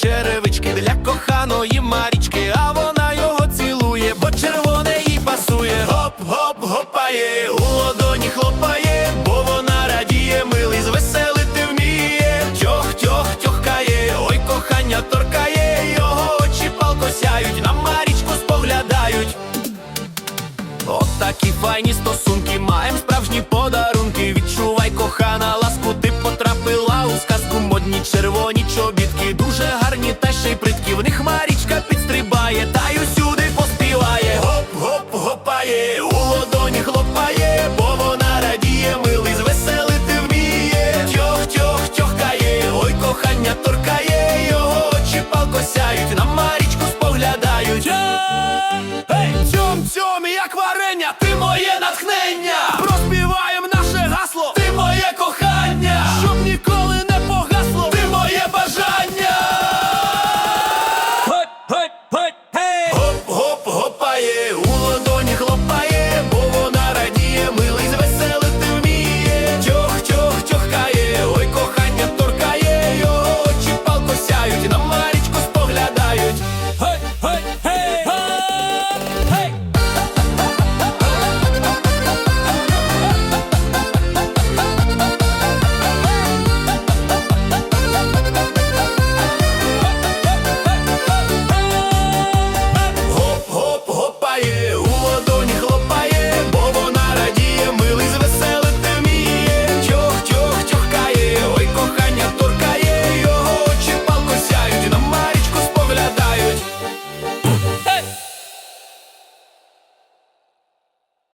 черевички для коханої Марічки, а вона його цілує, бо червоне їй пасує. Гоп, гоп, гопає, у ладоні хлопає, бо вона радіє, милий звеселити вміє. Тьох, тьох, тьохкає, ой, кохання торкає, його очі палко сяють, на Марічку споглядають. От такі файні стосунки, маєм сказку. Червоні чобітки, дуже гарні та ще й приткі. В них Марічка підстрибає, та й усюди поспіває. Гоп, гоп, гопає, у ладоні хлопає, бо вона радіє, милий звеселити вміє. Тьох, тьох, тьохкає, ой, кохання торкає, його очі палко сяють, на Марічку споглядають. Ей, цьом, цьом, як варення, ти моє натхнення.